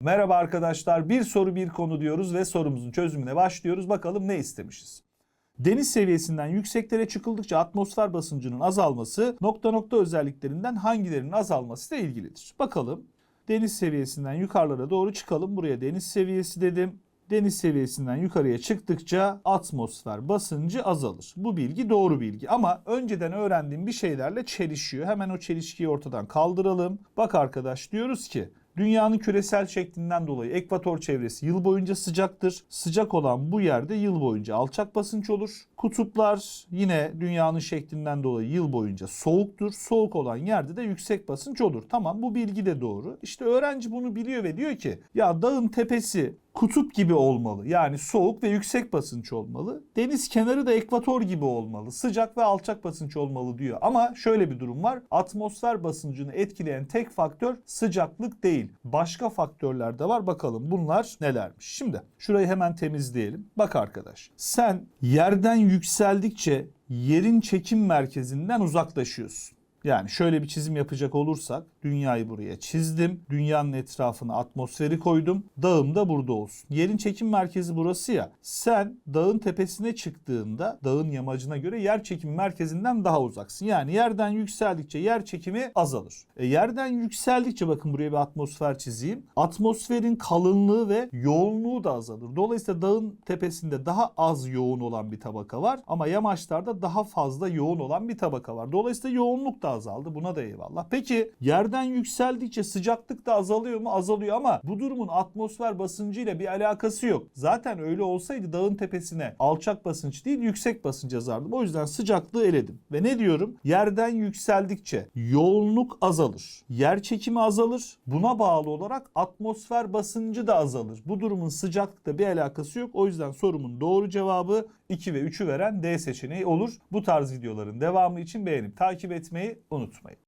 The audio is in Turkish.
Merhaba arkadaşlar. Bir soru bir konu diyoruz ve sorumuzun çözümüne başlıyoruz. Bakalım ne istemişiz? Deniz seviyesinden yükseklere çıkıldıkça atmosfer basıncının azalması nokta nokta özelliklerinden hangilerinin azalması ile ilgilidir. Bakalım deniz seviyesinden yukarılara doğru çıkalım. Buraya deniz seviyesi dedim. Deniz seviyesinden yukarıya çıktıkça atmosfer basıncı azalır. Bu bilgi doğru bilgi ama önceden öğrendiğim bir şeylerle çelişiyor. Hemen o çelişkiyi ortadan kaldıralım. Bak arkadaş diyoruz ki Dünyanın küresel şeklinden dolayı ekvator çevresi yıl boyunca sıcaktır. Sıcak olan bu yerde yıl boyunca alçak basınç olur. Kutuplar yine dünyanın şeklinden dolayı yıl boyunca soğuktur. Soğuk olan yerde de yüksek basınç olur. Tamam bu bilgi de doğru. İşte öğrenci bunu biliyor ve diyor ki ya dağın tepesi kutup gibi olmalı. Yani soğuk ve yüksek basınç olmalı. Deniz kenarı da ekvator gibi olmalı. Sıcak ve alçak basınç olmalı diyor. Ama şöyle bir durum var. Atmosfer basıncını etkileyen tek faktör sıcaklık değil. Başka faktörler de var. Bakalım bunlar nelermiş. Şimdi şurayı hemen temizleyelim. Bak arkadaş. Sen yerden yükseldikçe yerin çekim merkezinden uzaklaşıyorsun. Yani şöyle bir çizim yapacak olursak dünyayı buraya çizdim. Dünyanın etrafına atmosferi koydum. Dağım da burada olsun. Yerin çekim merkezi burası ya. Sen dağın tepesine çıktığında dağın yamacına göre yer çekim merkezinden daha uzaksın. Yani yerden yükseldikçe yer çekimi azalır. E, yerden yükseldikçe bakın buraya bir atmosfer çizeyim. Atmosferin kalınlığı ve yoğunluğu da azalır. Dolayısıyla dağın tepesinde daha az yoğun olan bir tabaka var ama yamaçlarda daha fazla yoğun olan bir tabaka var. Dolayısıyla yoğunluk da azaldı. Buna da eyvallah. Peki yerden yükseldikçe sıcaklık da azalıyor mu? Azalıyor ama bu durumun atmosfer basıncıyla bir alakası yok. Zaten öyle olsaydı dağın tepesine alçak basınç değil yüksek basınç yazardım. O yüzden sıcaklığı eledim. Ve ne diyorum? Yerden yükseldikçe yoğunluk azalır. Yer çekimi azalır. Buna bağlı olarak atmosfer basıncı da azalır. Bu durumun sıcaklıkla bir alakası yok. O yüzden sorumun doğru cevabı 2 ve 3'ü veren D seçeneği olur. Bu tarz videoların devamı için beğenip takip etmeyi unutmayın.